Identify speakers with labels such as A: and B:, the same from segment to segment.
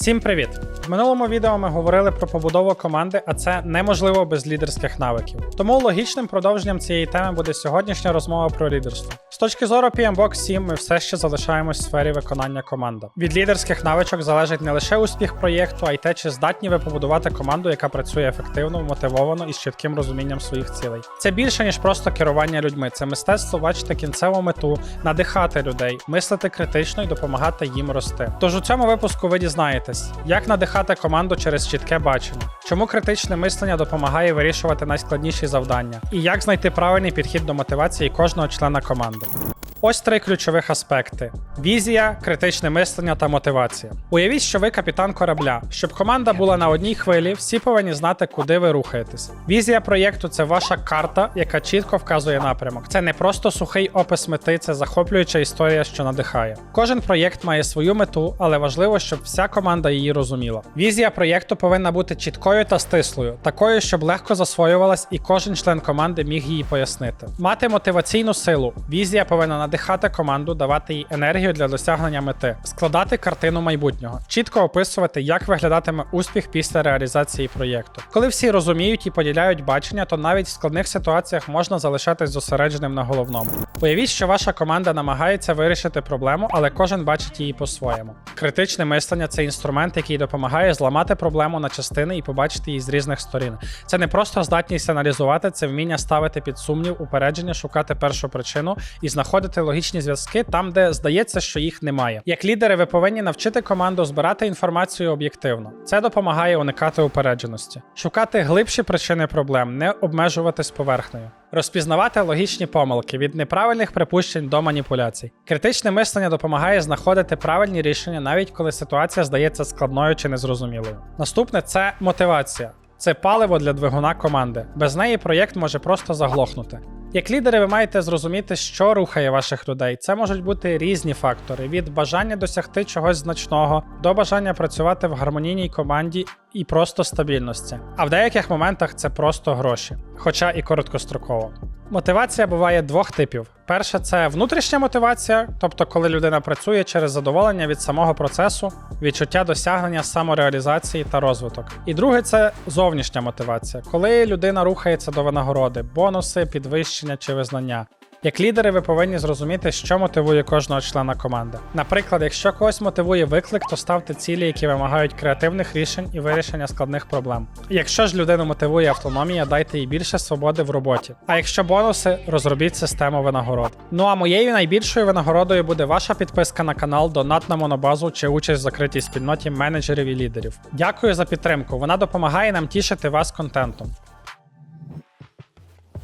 A: Всім привіт! Минулому відео ми говорили про побудову команди, а це неможливо без лідерських навиків. Тому логічним продовженням цієї теми буде сьогоднішня розмова про лідерство. З точки зору PMBOK 7 ми все ще залишаємось в сфері виконання команди. Від лідерських навичок залежить не лише успіх проєкту, а й те, чи здатні ви побудувати команду, яка працює ефективно, мотивовано і з чітким розумінням своїх цілей. Це більше ніж просто керування людьми. Це мистецтво бачити кінцеву мету, надихати людей, мислити критично і допомагати їм рости. Тож у цьому випуску ви дізнаєтесь, як надихати команду через чітке бачення, чому критичне мислення допомагає вирішувати найскладніші завдання, і як знайти правильний підхід до мотивації кожного члена команди. Ось три ключових аспекти: візія, критичне мислення та мотивація. Уявіть, що ви капітан корабля. Щоб команда була на одній хвилі, всі повинні знати, куди ви рухаєтесь. Візія проєкту це ваша карта, яка чітко вказує напрямок. Це не просто сухий опис мети, це захоплююча історія, що надихає. Кожен проєкт має свою мету, але важливо, щоб вся команда її розуміла. Візія проєкту повинна бути чіткою та стислою, такою, щоб легко засвоювалась і кожен член команди міг її пояснити. Мати мотиваційну силу. Візія повинна надихати команду, давати їй енергію для досягнення мети, складати картину майбутнього, чітко описувати, як виглядатиме успіх після реалізації проєкту. Коли всі розуміють і поділяють бачення, то навіть в складних ситуаціях можна залишатись зосередженим на головному. Уявіть, що ваша команда намагається вирішити проблему, але кожен бачить її по-своєму. Критичне мислення це інструмент, який допомагає зламати проблему на частини і побачити її з різних сторін. Це не просто здатність аналізувати, це вміння ставити під сумнів, упередження, шукати першу причину і знаходити логічні зв'язки там, де здається, що їх немає. Як лідери, ви повинні навчити команду збирати інформацію об'єктивно. Це допомагає уникати упередженості, шукати глибші причини проблем, не обмежуватись поверхнею. Розпізнавати логічні помилки від неправильних припущень до маніпуляцій. Критичне мислення допомагає знаходити правильні рішення, навіть коли ситуація здається складною чи незрозумілою. Наступне це мотивація. Це паливо для двигуна команди. Без неї проєкт може просто заглохнути. Як лідери, ви маєте зрозуміти, що рухає ваших людей. Це можуть бути різні фактори: від бажання досягти чогось значного до бажання працювати в гармонійній команді і просто стабільності. А в деяких моментах це просто гроші, хоча і короткостроково. Мотивація буває двох типів: перша це внутрішня мотивація, тобто коли людина працює через задоволення від самого процесу, відчуття досягнення самореалізації та розвиток. І друге це зовнішня мотивація, коли людина рухається до винагороди, бонуси, підвищення чи визнання. Як лідери, ви повинні зрозуміти, що мотивує кожного члена команди. Наприклад, якщо когось мотивує виклик, то ставте цілі, які вимагають креативних рішень і вирішення складних проблем. Якщо ж людину мотивує автономія, дайте їй більше свободи в роботі. А якщо бонуси, розробіть систему винагород. Ну а моєю найбільшою винагородою буде ваша підписка на канал, донат на монобазу чи участь в закритій спільноті менеджерів і лідерів. Дякую за підтримку. Вона допомагає нам тішити вас контентом.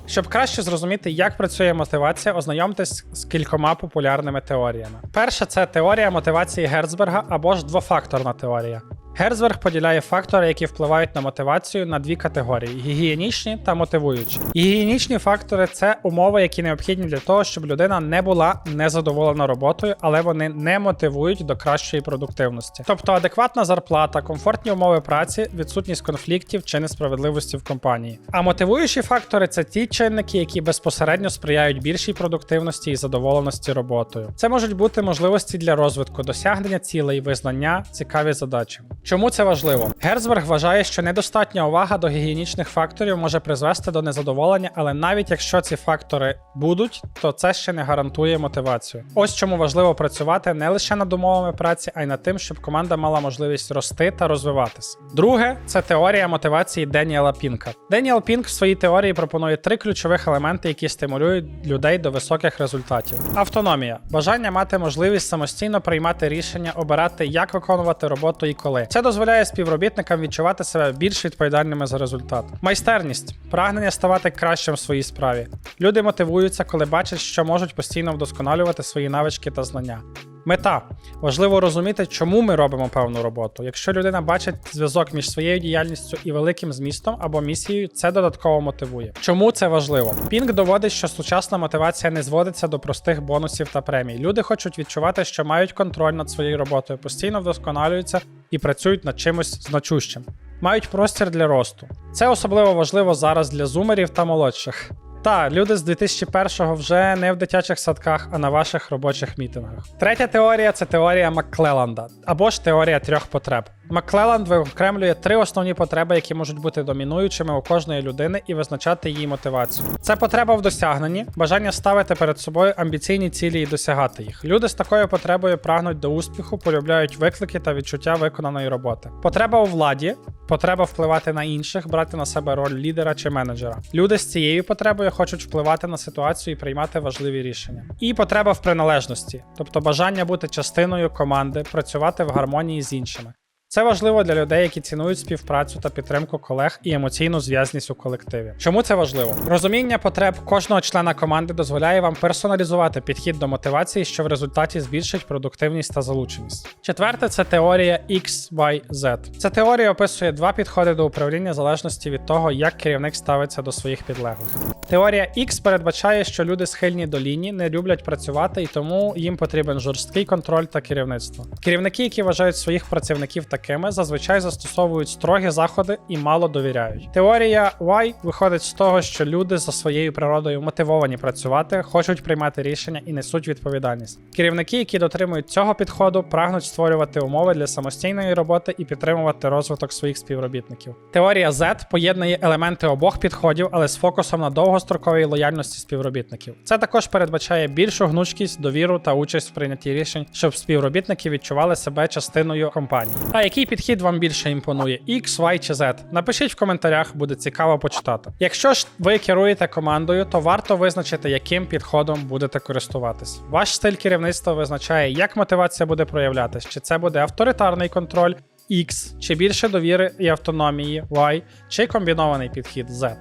A: Щоб краще зрозуміти, як працює мотивація, ознайомтесь з кількома популярними теоріями. Перша це теорія мотивації Герцберга або ж двофакторна теорія. Герцберг поділяє фактори, які впливають на мотивацію на дві категорії: гігієнічні та мотивуючі. Гігієнічні фактори це умови, які необхідні для того, щоб людина не була незадоволена роботою, але вони не мотивують до кращої продуктивності. Тобто адекватна зарплата, комфортні умови праці, відсутність конфліктів чи несправедливості в компанії. А мотивуючі фактори це ті чинники, які безпосередньо сприяють більшій продуктивності і задоволеності роботою. Це можуть бути можливості для розвитку, досягнення цілей, визнання, цікаві задачі. Чому це важливо? Герцберг вважає, що недостатня увага до гігієнічних факторів може призвести до незадоволення, але навіть якщо ці фактори будуть, то це ще не гарантує мотивацію. Ось чому важливо працювати не лише над умовами праці, а й над тим, щоб команда мала можливість рости та розвиватись. Друге це теорія мотивації Деніела Пінка. Деніел Пінк в своїй теорії пропонує три ключових елементи, які стимулюють людей до високих результатів: автономія, бажання мати можливість самостійно приймати рішення, обирати, як виконувати роботу і коли. Це дозволяє співробітникам відчувати себе більш відповідальними за результат. Майстерність прагнення ставати кращим в своїй справі. Люди мотивуються, коли бачать, що можуть постійно вдосконалювати свої навички та знання. Мета важливо розуміти, чому ми робимо певну роботу. Якщо людина бачить зв'язок між своєю діяльністю і великим змістом або місією, це додатково мотивує. Чому це важливо? Пінк доводить, що сучасна мотивація не зводиться до простих бонусів та премій. Люди хочуть відчувати, що мають контроль над своєю роботою, постійно вдосконалюються і працюють над чимось значущим. Мають простір для росту. Це особливо важливо зараз для зумерів та молодших. Та, люди з 2001-го вже не в дитячих садках, а на ваших робочих мітингах. Третя теорія це теорія Макклеланда, або ж теорія трьох потреб. Маклелланд виокремлює три основні потреби, які можуть бути домінуючими у кожної людини і визначати її мотивацію. Це потреба в досягненні, бажання ставити перед собою амбіційні цілі і досягати їх. Люди з такою потребою прагнуть до успіху, полюбляють виклики та відчуття виконаної роботи. Потреба у владі. Потреба впливати на інших, брати на себе роль лідера чи менеджера. Люди з цією потребою хочуть впливати на ситуацію і приймати важливі рішення. І потреба в приналежності, тобто бажання бути частиною команди, працювати в гармонії з іншими. Це важливо для людей, які цінують співпрацю та підтримку колег і емоційну зв'язність у колективі. Чому це важливо? Розуміння потреб кожного члена команди дозволяє вам персоналізувати підхід до мотивації, що в результаті збільшить продуктивність та залученість. Четверте це теорія XYZ. Ця теорія описує два підходи до управління залежності від того, як керівник ставиться до своїх підлеглих. Теорія X передбачає, що люди схильні до лінії, не люблять працювати, і тому їм потрібен жорсткий контроль та керівництво. Керівники, які вважають своїх працівників такими, зазвичай застосовують строгі заходи і мало довіряють. Теорія Y виходить з того, що люди за своєю природою мотивовані працювати, хочуть приймати рішення і несуть відповідальність. Керівники, які дотримують цього підходу, прагнуть створювати умови для самостійної роботи і підтримувати розвиток своїх співробітників. Теорія Z поєднує елементи обох підходів, але з фокусом на довгостроковій лояльності співробітників. Це також передбачає більшу гнучкість, довіру та участь в прийнятті рішень, щоб співробітники відчували себе частиною компанії. А який підхід вам більше імпонує? X, Y чи Z? Напишіть в коментарях, буде цікаво почитати. Якщо ж ви керуєте командою, то варто визначити, яким підходом будете користуватись. Ваш стиль керівництва визначає, як мотивація буде проявлятись, чи це буде авторитарний контроль. X, чи більше довіри і автономії Y, чи комбінований підхід Z.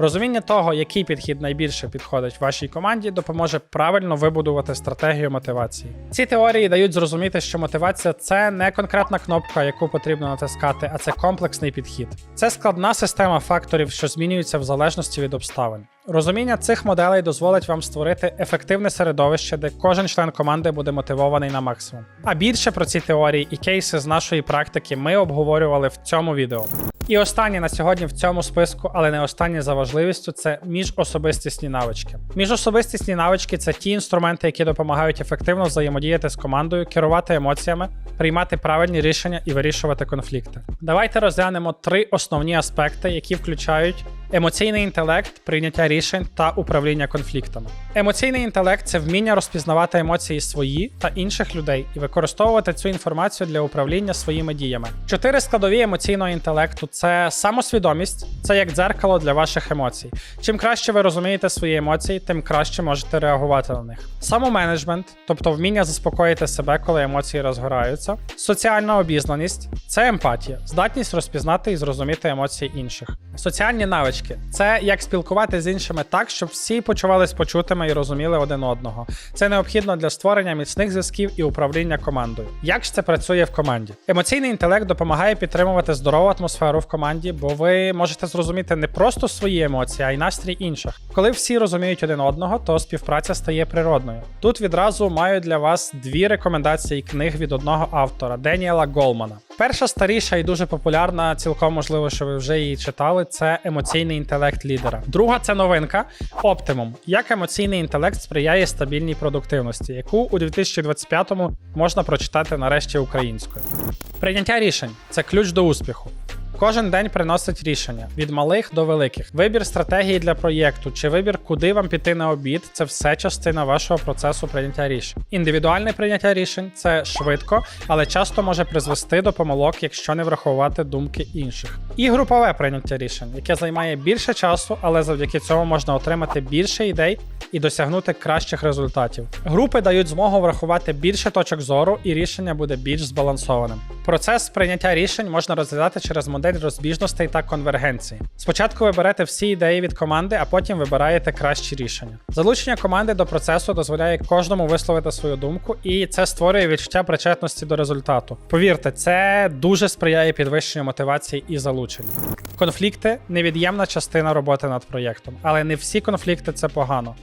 A: Розуміння того, який підхід найбільше підходить вашій команді, допоможе правильно вибудувати стратегію мотивації. Ці теорії дають зрозуміти, що мотивація це не конкретна кнопка, яку потрібно натискати, а це комплексний підхід. Це складна система факторів, що змінюються в залежності від обставин. Розуміння цих моделей дозволить вам створити ефективне середовище, де кожен член команди буде мотивований на максимум. А більше про ці теорії і кейси з нашої практики ми обговорювали в цьому відео. І останнє на сьогодні в цьому списку, але не останнє за важливістю, це міжособистісні навички. Міжособистісні навички це ті інструменти, які допомагають ефективно взаємодіяти з командою, керувати емоціями, приймати правильні рішення і вирішувати конфлікти. Давайте розглянемо три основні аспекти, які включають емоційний інтелект, прийняття рішень та управління конфліктами. Емоційний інтелект це вміння розпізнавати емоції свої та інших людей і використовувати цю інформацію для управління своїми діями. Чотири складові емоційного інтелекту це самосвідомість, це як дзеркало для ваших емоцій. Чим краще ви розумієте свої емоції, тим краще можете реагувати на них. Самоменеджмент, тобто вміння заспокоїти себе, коли емоції розгораються. Соціальна обізнаність це емпатія, здатність розпізнати і зрозуміти емоції інших. Соціальні навички це як спілкувати з іншими так, щоб всі почувались почутими і розуміли один одного. Це необхідно для створення міцних зв'язків і управління командою. Як ж це працює в команді? Емоційний інтелект допомагає підтримувати здорову атмосферу в команді, бо ви можете зрозуміти не просто свої емоції, а й настрій інших. Коли всі розуміють один одного, то співпраця стає природною. Тут відразу маю для вас дві рекомендації книг від одного автора Деніела Голмана. Перша старіша і дуже популярна, цілком можливо, що ви вже її читали. Це емоційний інтелект лідера. Друга це новинка Optimum. Як емоційний інтелект сприяє стабільній продуктивності, яку у 2025-му можна прочитати нарешті українською. Прийняття рішень це ключ до успіху. Кожен день приносить рішення від малих до великих. Вибір стратегії для проєкту чи вибір, куди вам піти на обід це все частина вашого процесу прийняття рішень. Індивідуальне прийняття рішень це швидко, але часто може призвести до помилок, якщо не врахувати думки інших. І групове прийняття рішень, яке займає більше часу, але завдяки цьому можна отримати більше ідей і досягнути кращих результатів. Групи дають змогу врахувати більше точок зору, і рішення буде більш збалансованим. Процес прийняття рішень можна розглядати через модель розбіжностей та конвергенції. Спочатку ви берете всі ідеї від команди, а потім вибираєте кращі рішення. Залучення команди до процесу дозволяє кожному висловити свою думку, і це створює відчуття причетності до результату. Повірте, це дуже сприяє підвищенню мотивації і залученню. Конфлікти невід'ємна частина роботи над проєктом, але не всі конфлікти це погано.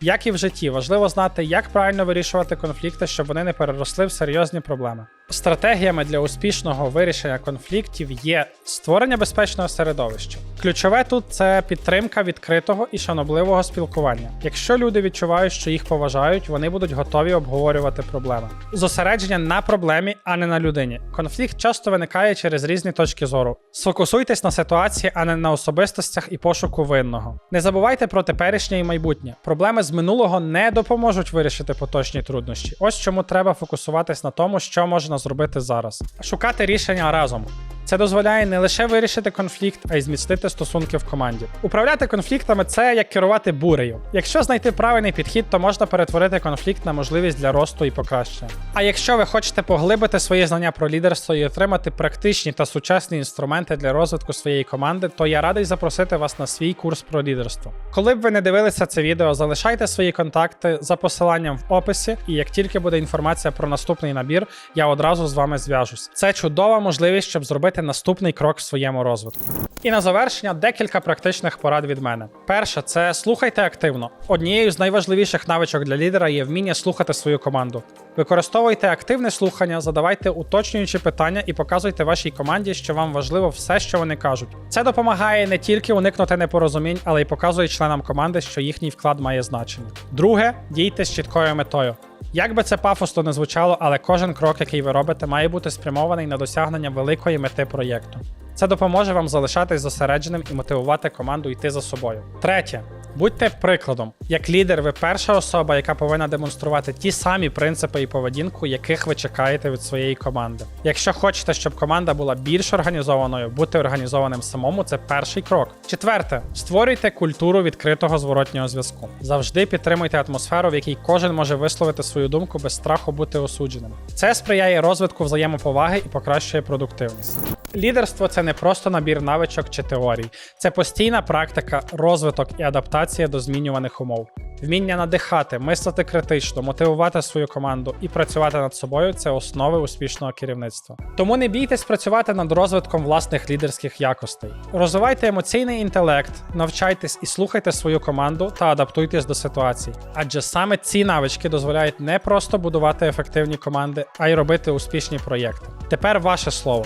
A: Як і в житті, важливо знати, як правильно вирішувати конфлікти, щоб вони не переросли в серйозні проблеми. Стратегіями для успішного вирішення конфліктів є створення безпечного середовища. Ключове тут це підтримка відкритого і шанобливого спілкування. Якщо люди відчувають, що їх поважають, вони будуть готові обговорювати проблеми. Зосередження на проблемі, а не на людині. Конфлікт часто виникає через різні точки зору. Сфокусуйтесь на ситуації, а не на особистостях і пошуку винного. Не забувайте про теперішнє і майбутнє. Проблеми з минулого не допоможуть вирішити поточні труднощі. Ось чому треба фокусуватись на тому, що можна зробити зараз. Шукати рішення разом. Це дозволяє не лише вирішити конфлікт, а й зміцнити стосунки в команді. Управляти конфліктами це як керувати бурею. Якщо знайти правильний підхід, то можна перетворити конфлікт на можливість для росту і покращення. А якщо ви хочете поглибити свої знання про лідерство і отримати практичні та сучасні інструменти для розвитку своєї команди, то я радий запросити вас на свій курс про лідерство. Коли б ви не дивилися це відео, залишайте свої контакти за посиланням в описі, і як тільки буде інформація про наступний набір, я одразу з вами зв'яжусь. Це чудова можливість, щоб зробити наступний крок в своєму розвитку. І на завершення декілька практичних порад від мене. Перше, це слухайте активно. Однією з найважливіших навичок для лідера є вміння слухати свою команду. Використовуйте активне слухання, задавайте уточнюючі питання і показуйте вашій команді, що вам важливо все, що вони кажуть. Це допомагає не тільки уникнути непорозумінь, але й показує членам команди, що їхній вклад має значення. Друге, дійте з чіткою метою. Як би це пафосно не звучало, але кожен крок, який ви робите, має бути спрямований на досягнення великої мети проєкту. Це допоможе вам залишатись зосередженим і мотивувати команду йти за собою. Третє. Будьте прикладом. Як лідер, ви перша особа, яка повинна демонструвати ті самі принципи і поведінку, яких ви чекаєте від своєї команди. Якщо хочете, щоб команда була більш організованою, бути організованим самому це перший крок. Четверте, створюйте культуру відкритого зворотнього зв'язку. Завжди підтримуйте атмосферу, в якій кожен може висловити свою думку без страху бути осудженим. Це сприяє розвитку взаємоповаги і покращує продуктивність. Лідерство це не просто набір навичок чи теорій, це постійна практика, розвиток і адаптація до змінюваних умов. Вміння надихати, мислити критично, мотивувати свою команду і працювати над собою це основи успішного керівництва. Тому не бійтесь працювати над розвитком власних лідерських якостей. Розвивайте емоційний інтелект, навчайтесь і слухайте свою команду та адаптуйтесь до ситуацій. Адже саме ці навички дозволяють не просто будувати ефективні команди, а й робити успішні проєкти. Тепер ваше слово.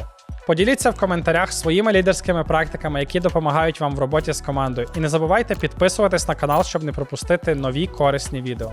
A: Поділіться в коментарях своїми лідерськими практиками, які допомагають вам в роботі з командою. І не забувайте підписуватись на канал, щоб не пропустити нові корисні відео.